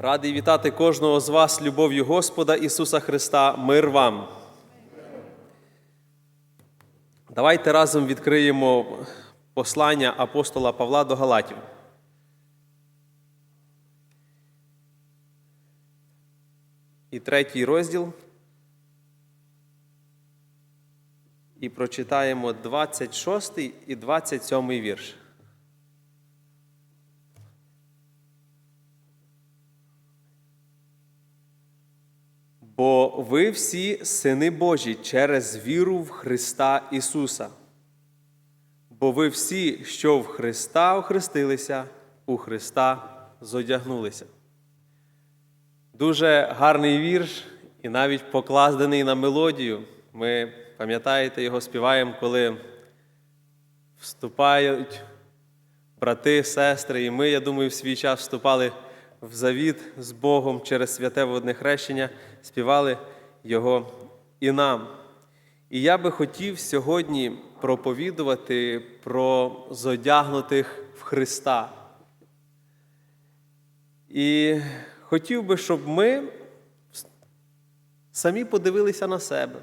Радий вітати кожного з вас любов'ю Господа Ісуса Христа. Мир вам. Давайте разом відкриємо послання апостола Павла до Галатів. І третій розділ. І прочитаємо 26 і 27 вірш. Бо ви всі сини Божі через віру в Христа Ісуса. Бо ви всі, що в Христа охрестилися, у Христа зодягнулися. Дуже гарний вірш і навіть покладений на мелодію. Ми, пам'ятаєте, його співаємо, коли вступають брати, сестри, і ми, я думаю, в свій час вступали в завіт з Богом через святе водне хрещення, співали його і нам. І я би хотів сьогодні проповідувати про зодягнутих в Христа. І хотів би, щоб ми самі подивилися на себе.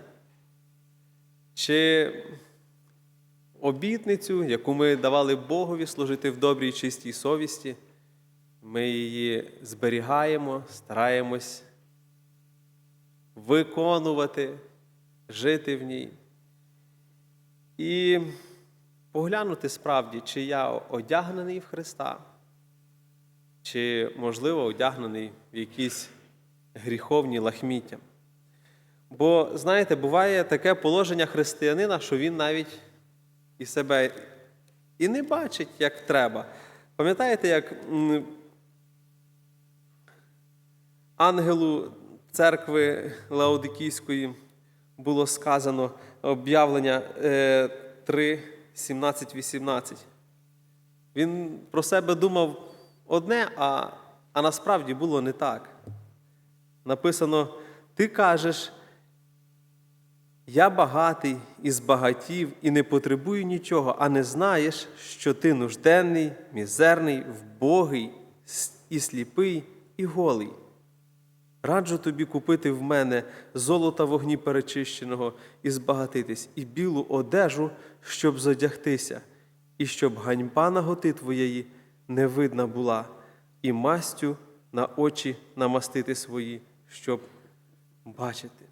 Чи обітницю, яку ми давали Богові служити в добрій чистій совісті, ми її зберігаємо, стараємось виконувати, жити в ній. І поглянути справді, чи я одягнений в Христа, чи, можливо, одягнений в якісь гріховні лахміття. Бо, знаєте, буває таке положення християнина, що він навіть і себе і не бачить, як треба. Пам'ятаєте, як ангелу церкви Лаодикійської було сказано об'явлення е, 3, 17, 18. Він про себе думав одне, а, а насправді було не так. Написано: Ти кажеш, я багатий і збагатів, і не потребую нічого, а не знаєш, що ти нужденний, мізерний, вбогий, і сліпий, і голий. Раджу тобі купити в мене золота вогні перечищеного і збагатитись, і білу одежу, щоб зодягтися, і щоб ганьба наготи твоєї не видна була, і мастю на очі намастити свої, щоб бачити.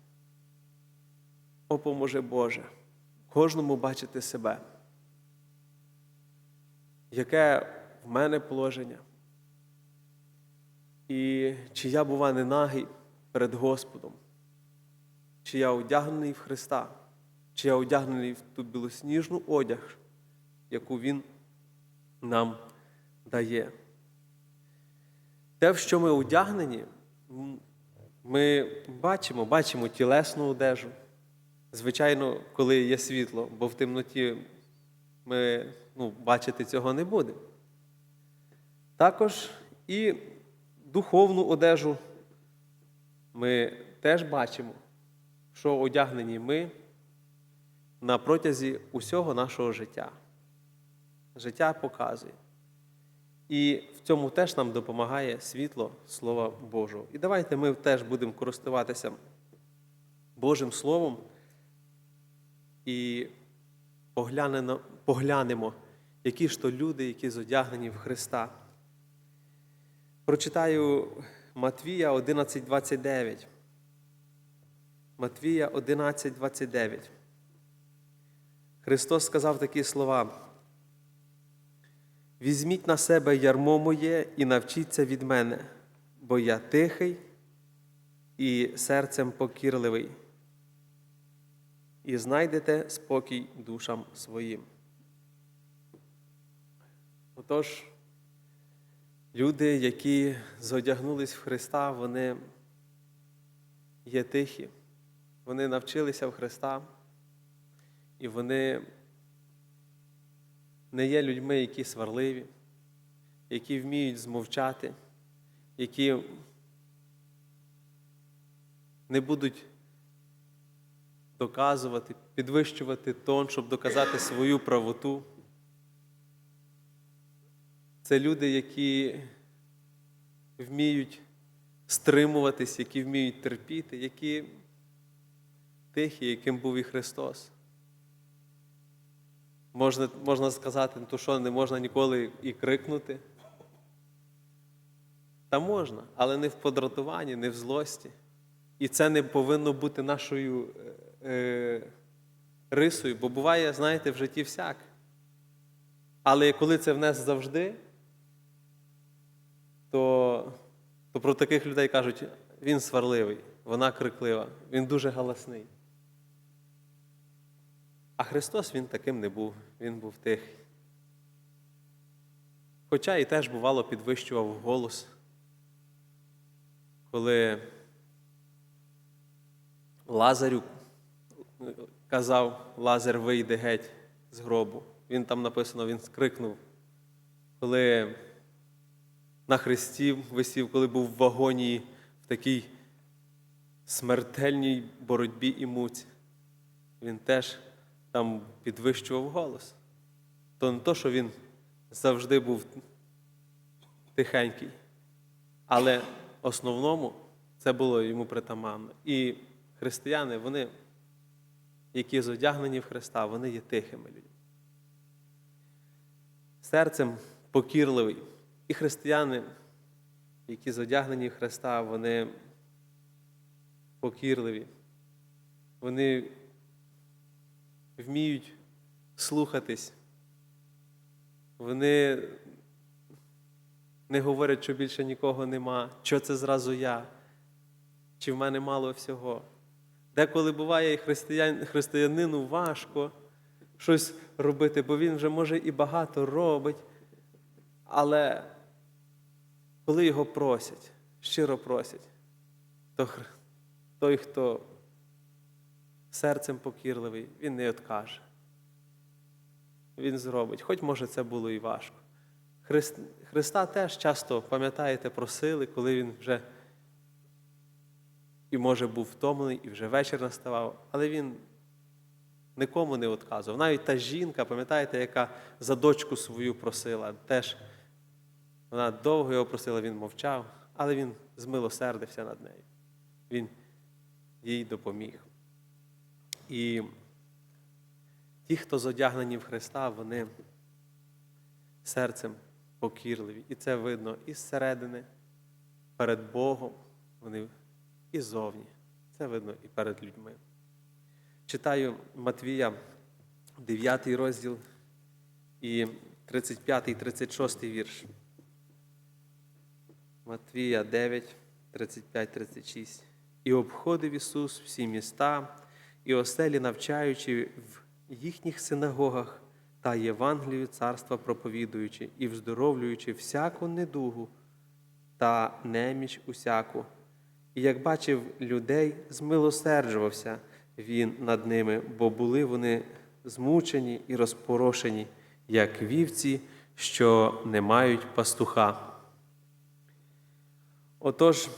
О, поможе Боже, кожному бачити себе. Яке в мене положення? І чи я, бува, не нагий перед Господом, чи я одягнений в Христа, чи я одягнений в ту білосніжну одяг, яку Він нам дає. Те, в що ми одягнені, ми бачимо, бачимо тілесну одежу. Звичайно, коли є світло, бо в темноті ми ну, бачити цього не будемо. Також і духовну одежу ми теж бачимо, що одягнені ми на протязі усього нашого життя. Життя показує. І в цьому теж нам допомагає світло Слова Божого. І давайте ми теж будемо користуватися Божим Словом і поглянемо, які ж то люди, які зодягнені в Христа. Прочитаю Матвія 11.29. Матвія 11.29. Христос сказав такі слова. Візьміть на себе ярмо моє і навчіться від мене, бо я тихий і серцем покірливий, і знайдете спокій душам своїм. Отож, люди, які зодягнулись в Христа, вони є тихі, вони навчилися в Христа, і вони не є людьми, які сварливі, які вміють змовчати, які не будуть доказувати, підвищувати тон, щоб доказати свою правоту. Це люди, які вміють стримуватись, які вміють терпіти, які тихі, яким був і Христос. Можна, можна сказати, ну то що не можна ніколи і крикнути. Та можна, але не в подратуванні, не в злості. І це не повинно бути нашою е, е, рисою, бо буває, знаєте, в житті всяк. Але коли це в нас завжди, то, то про таких людей кажуть, він сварливий, вона криклива, він дуже галасний. А Христос він таким не був, він був тихий. Хоча і теж, бувало, підвищував голос, коли Лазарю казав, Лазар вийде геть з гробу. Він там написано, він скрикнув. Коли на хресті висів, коли був в вагонії в такій смертельній боротьбі і муці, він теж там підвищував голос. То не то, що він завжди був тихенький, але основному це було йому притаманно. І християни, вони, які зодягнені в Христа, вони є тихими людьми. Серцем покірливий. І християни, які зодягнені в Христа, вони покірливі. Вони вміють слухатись. Вони не говорять, що більше нікого нема, що це зразу я, чи в мене мало всього. Деколи буває і християн, християнину важко щось робити, бо він вже може і багато робить, але коли його просять, щиро просять, то той, хто серцем покірливий, він не откаже. Він зробить, хоч може це було і важко. Христ, Христа теж часто, пам'ятаєте, просили, коли він вже і, може, був втомлений, і вже вечір наставав, але він нікому не відказував. Навіть та жінка, пам'ятаєте, яка за дочку свою просила, теж вона довго його просила, він мовчав, але він змилосердився над нею. Він їй допоміг. І ті, хто зодягнені в Христа, вони серцем покірливі. І це видно і зсередини, перед Богом, вони і зовні. Це видно і перед людьми. Читаю Матвія, 9 розділ і 35 і 36 вірш. Матвія 9, 35, 36. І обходив Ісус всі міста і оселі, навчаючи в їхніх синагогах та Євангелію царства проповідуючи і вздоровлюючи всяку недугу та неміч усяку. І як бачив людей, змилосерджувався він над ними, бо були вони змучені і розпорошені, як вівці, що не мають пастуха. Отож,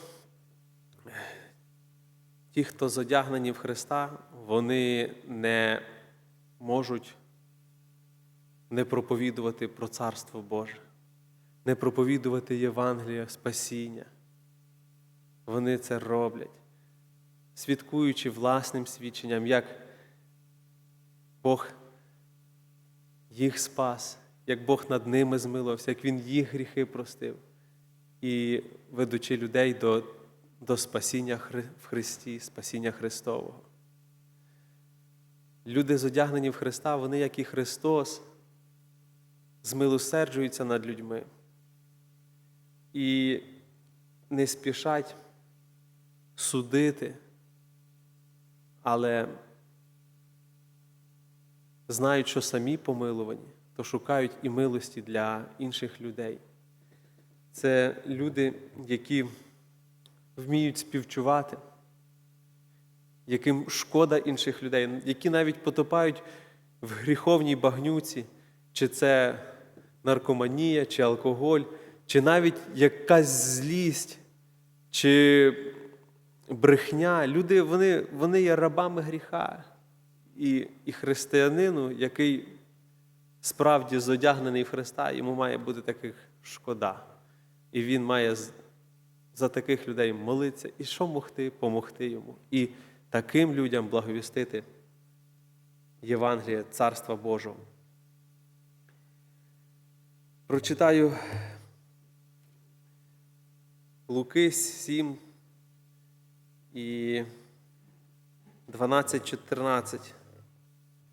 ті, хто зодягнені в Христа, вони не можуть не проповідувати про Царство Боже, не проповідувати Євангелія, спасіння. Вони це роблять, свідкуючи власним свідченням, як Бог їх спас, як Бог над ними змилувався, як Він їх гріхи простив, і ведучи людей до, до спасіння в Христі, спасіння Христового. Люди, зодягнені в Христа, вони, як і Христос, змилосерджуються над людьми і не спішать судити, але знають, що самі помилувані, то шукають і милості для інших людей. Це люди, які вміють співчувати, яким шкода інших людей, які навіть потопають в гріховній багнюці, чи це наркоманія, чи алкоголь, чи навіть якась злість, чи брехня. Люди вони, вони є рабами гріха. І, і християнину, який справді зодягнений в Христа, йому має бути таких шкода. І він має за таких людей молитися і що могти, помогти йому. І таким людям благовістити Євангеліє Царства Божого. Прочитаю Луки 7 і 12-14.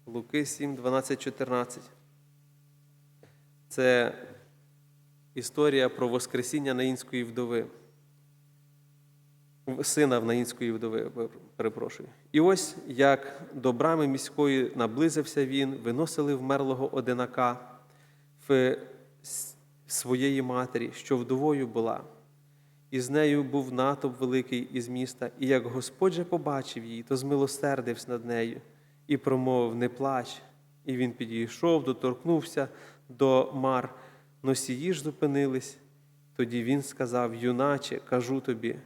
Луки 7, 12, 14. Це історія про Воскресіння Наїнської вдови. Сина в Наїнської вдови, перепрошую. І ось як до брами міської наблизився він, виносили вмерлого одинака в своєї матері, що вдовою була. І з нею був натовп великий із міста, і як Господь же побачив її, то змилосердився над нею і промовив не плач. І він підійшов, доторкнувся до мар. Носії ж зупинились. Тоді він сказав: Юначе, кажу тобі,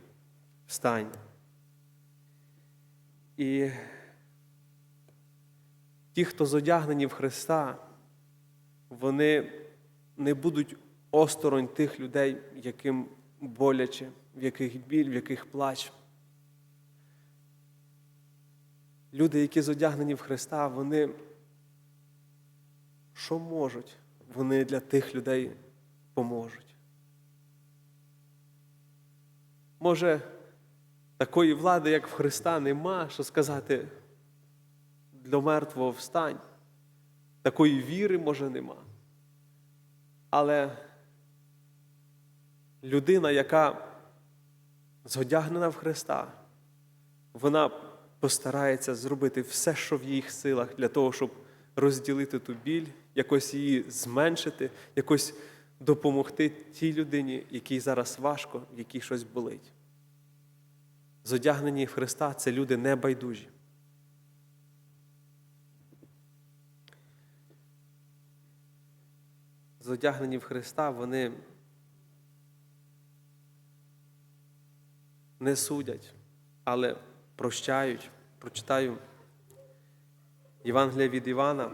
встань. І ті, хто зодягнені в Христа, вони не будуть осторонь тих людей, яким боляче, в яких біль, в яких плач. Люди, які зодягнені в Христа, вони що можуть, вони для тих людей поможуть. Може, такої влади, як в Христа, нема, що сказати для мертвого встань. Такої віри, може, нема. Але людина, яка зодягнена в Христа, вона постарається зробити все, що в їх силах, для того, щоб розділити ту біль, якось її зменшити, якось допомогти тій людині, якій зараз важко, в якій щось болить. Зодягнені в Христа це люди небайдужі. Зодягнені в Христа, вони не судять, але прощають. Прочитаю Євангелія від Івана,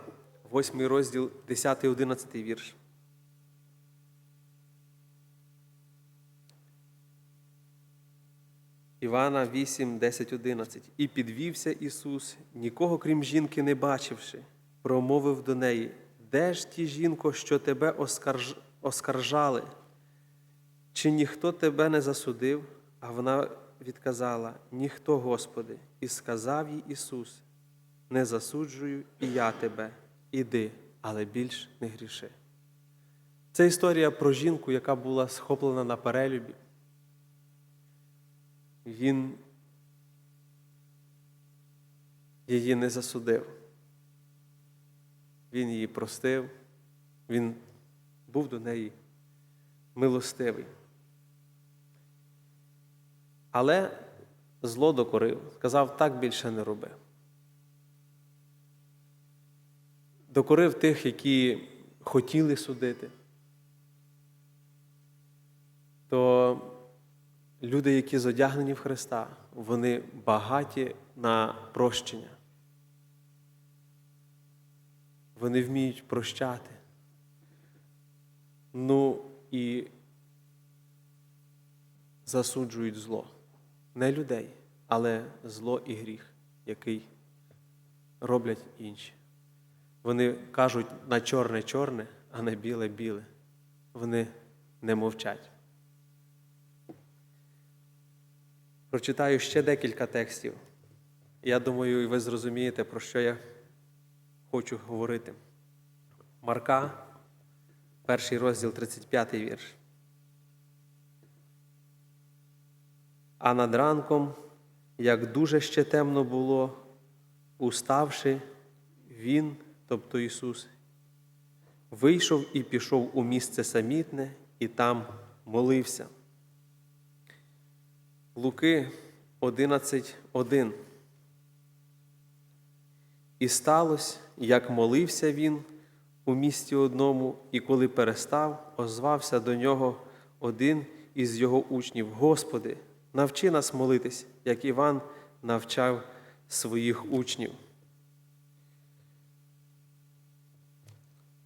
8 розділ, 10-11 вірш. Івана 8, 10, 11. І підвівся Ісус, нікого крім жінки не бачивши, промовив до неї: Де ж ті жінко, що тебе оскарж... оскаржали? Чи ніхто тебе не засудив? А вона відказала: Ніхто, Господи, і сказав їй Ісус: Не засуджую і я тебе, іди, але більш не гріши. Це історія про жінку, яка була схоплена на перелюбі. Він її не засудив. Він її простив, він був до неї милостивий. Але зло докорив, сказав, так більше не роби. Докорив тих, які хотіли судити. То люди, які зодягнені в Христа, вони багаті на прощення. Вони вміють прощати. Ну і засуджують зло. Не людей, але зло і гріх, який роблять інші. Вони кажуть на чорне чорне, а на біле біле. Вони не мовчать. Прочитаю ще декілька текстів. Я думаю, і ви зрозумієте, про що я хочу говорити. Марка, перший розділ, 35 вірш. А над ранком, як дуже ще темно було, уставши, Він, тобто Ісус, вийшов і пішов у місце самітне і там молився. Луки 11.1. І сталося, як молився він у місті одному, і коли перестав, озвався до нього один із його учнів: Господи, навчи нас молитись, як Іван навчав своїх учнів.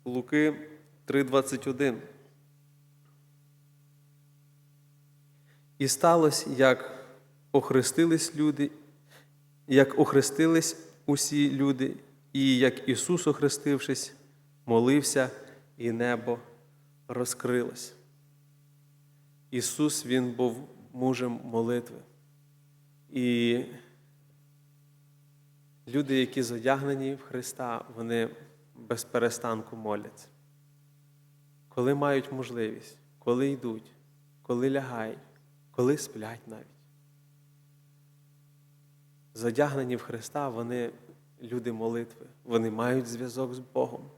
Луки 3:21. І сталося, як охрестились люди, як охрестились усі люди, і як Ісус, охрестившись, молився, і небо розкрилось. Ісус Він був мужем молитви. І люди, які зодягнені в Христа, вони без перестанку моляться. Коли мають можливість, коли йдуть, коли лягають, коли сплять навіть. Задягнені в Христа, вони люди молитви, вони мають зв'язок з Богом.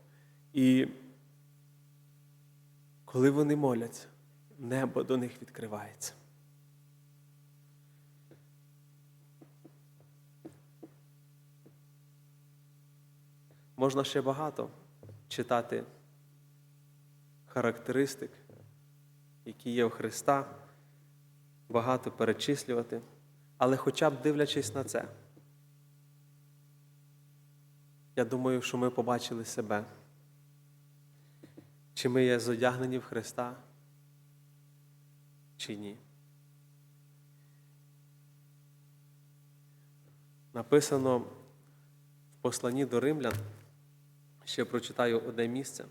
І коли вони моляться, небо до них відкривається. Можна ще багато читати характеристик, які є у Христа, багато перечислювати, але хоча б дивлячись на це, я думаю, що ми побачили себе. Чи ми є зодягнені в Христа, чи ні. Написано в посланні до римлян, ще прочитаю одне місце.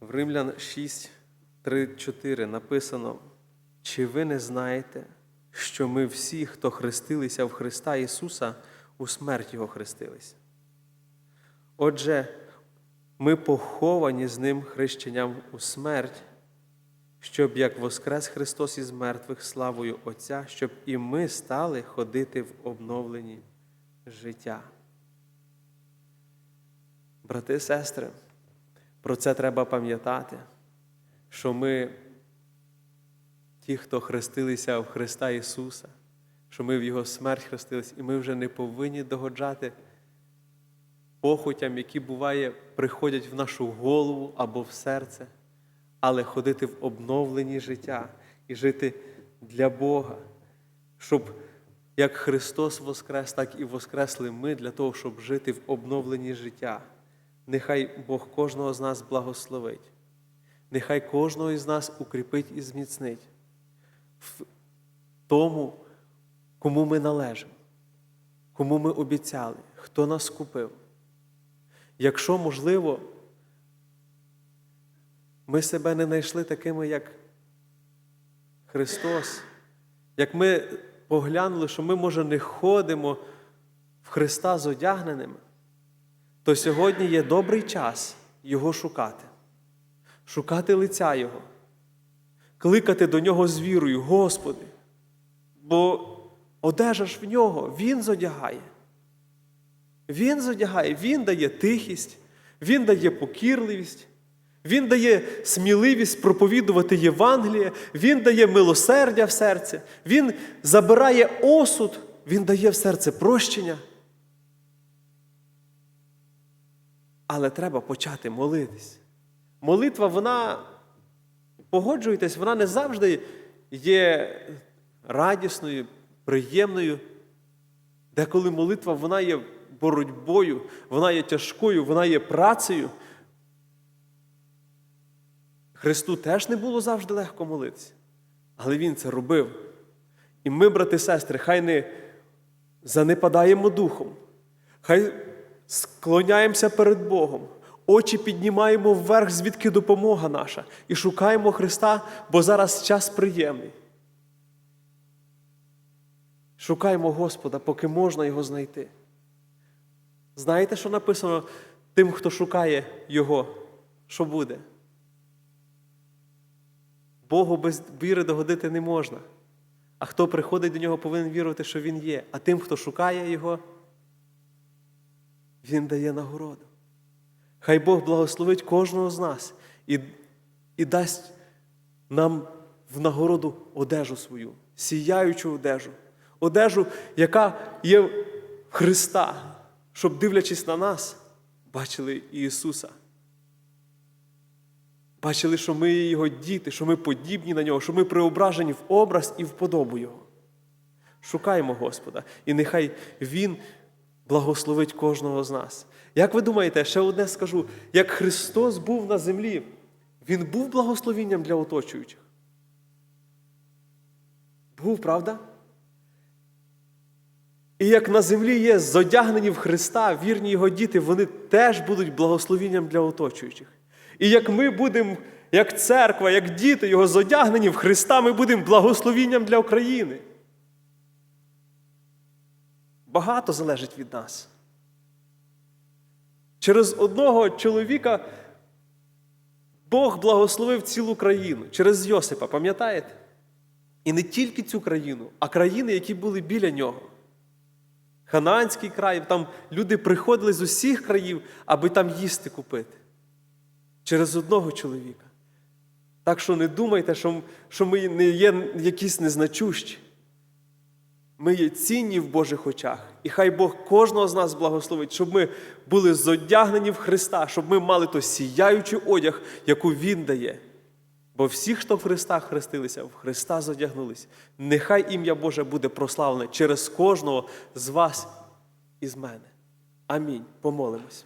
В Римлян 6, 3, 4 написано, чи ви не знаєте, що ми всі, хто хрестилися в Христа Ісуса, у смерть Його хрестилися? Отже, ми поховані з Ним хрещенням у смерть, щоб як воскрес Христос із мертвих славою Отця, щоб і ми стали ходити в обновленні життя. Брати сестри, про це треба пам'ятати, що ми, ті, хто хрестилися в Христа Ісуса, що ми в Його смерть хрестилися, і ми вже не повинні догоджати похотям, які буває, приходять в нашу голову або в серце, але ходити в обновленні життя і жити для Бога, щоб як Христос воскрес, так і воскресли ми для того, щоб жити в обновленні життя. Нехай Бог кожного з нас благословить. Нехай кожного із нас укріпить і зміцнить в тому, кому ми належимо, кому ми обіцяли, хто нас купив. Якщо можливо, ми себе не знайшли такими, як Христос, як ми поглянули, що ми, може, не ходимо в Христа зодягненими, то сьогодні є добрий час Його шукати, шукати лиця Його, кликати до Нього з вірою, Господи, бо одежа ж в нього, Він зодягає. Він зодягає, Він дає тихість, Він дає покірливість, Він дає сміливість проповідувати Євангеліє, Він дає милосердя в серце, Він забирає осуд, Він дає в серце прощення. Але треба почати молитись. Молитва, вона, погоджуйтесь, вона не завжди є радісною, приємною. Деколи молитва вона є боротьбою, вона є тяжкою, вона є працею. Христу теж не було завжди легко молитися, але Він це робив. І ми, брати і сестри, хай не занепадаємо духом, хай склоняємося перед Богом, очі піднімаємо вверх, звідки допомога наша, і шукаємо Христа, бо зараз час приємний. Шукаємо Господа, поки можна Його знайти. Знаєте, що написано тим, хто шукає Його, що буде? Богу без віри догодити не можна. А хто приходить до нього, повинен вірувати, що Він є. А тим, хто шукає Його, Він дає нагороду. Хай Бог благословить кожного з нас і, і дасть нам в нагороду одежу свою, сіяючу одежу, одежу, яка є в Христа, щоб, дивлячись на нас, бачили Ісуса. Бачили, що ми Його діти, що ми подібні на нього, що ми преображені в образ і в подобу Його. Шукаємо Господа, і нехай Він благословить кожного з нас. Як ви думаєте, ще одне скажу: як Христос був на землі, Він був благословінням для оточуючих? Був, правда? І як на землі є зодягнені в Христа, вірні Його діти, вони теж будуть благословінням для оточуючих. І як ми будемо, як церква, як діти Його зодягнені в Христа, ми будемо благословінням для України. Багато залежить від нас. Через одного чоловіка Бог благословив цілу країну через Йосипа, пам'ятаєте? І не тільки цю країну, а країни, які були біля нього. Ханаанський край, там люди приходили з усіх країв, аби там їсти купити. Через одного чоловіка. Так що не думайте, що ми не є якісь незначущі. Ми є цінні в Божих очах. І хай Бог кожного з нас благословить, щоб ми були зодягнені в Христа, щоб ми мали той сіяючий одяг, яку Він дає. Бо всі, хто в Христа хрестилися, в Христа зодягнулись. Нехай ім'я Боже буде прославлене через кожного з вас і з мене. Амінь. Помолимось.